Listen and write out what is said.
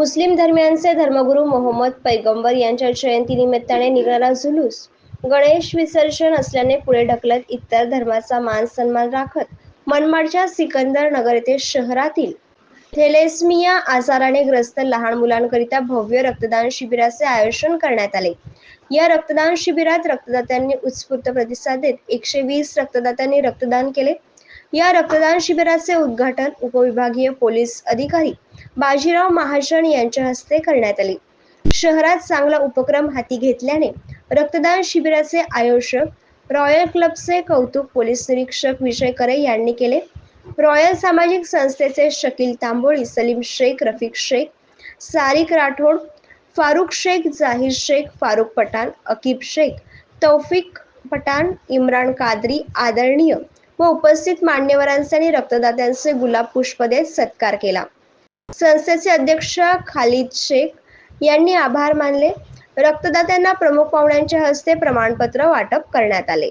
मुस्लिम धर्मियांचे धर्मगुरू मोहम्मद पैगंबर यांच्या जयंतीनिमित्ताने निघणारा जुलूस. गणेश विसर्जन असल्याने पुढे ढकलत इतर धर्माचा मान सन्मान राखत मनमाडच्या सिकंदर नगर येथे शहरातील थेलेस्मिया आजाराने ग्रस्त लहान मुलांकरिता भव्य रक्तदान शिबिराचे आयोजन करण्यात आले. या रक्तदान शिबिरात रक्तदात्यांनी उत्स्फूर्त प्रतिसाद देत एकशे वीस रक्तदात्यांनी रक्तदान केले. या रक्तदान शिबिराचे उद्घाटन उपविभागीय पोलीस अधिकारी बाजीराव महाजन यांच्या हस्ते करण्यात आले. शहरात चांगला उपक्रम हाती घेतल्याने रक्तदान शिबिराचे आयोजक रॉयल क्लबचे कौतुक पोलीस निरीक्षक विजय करे यांनी केले. रॉयल सामाजिक संस्थेचे शकील तांबोळी सलीम शेख रफिक शेख सारिक राठोड फारुख शेख जाहीर शेख फारुख पठाण अकीब शेख तौफिक पठाण इम्रान कादरी आदरणीय व उपस्थित मान्यवरांचे आणि रक्तदात्यांचे गुलाब पुष्प देत सत्कार केला. संस्थेचे अध्यक्ष खालिद शेख यांनी आभार मानले. रक्तदात्यांना प्रमुख पाहुण्यांच्या हस्ते प्रमाणपत्र वाटप करण्यात आले.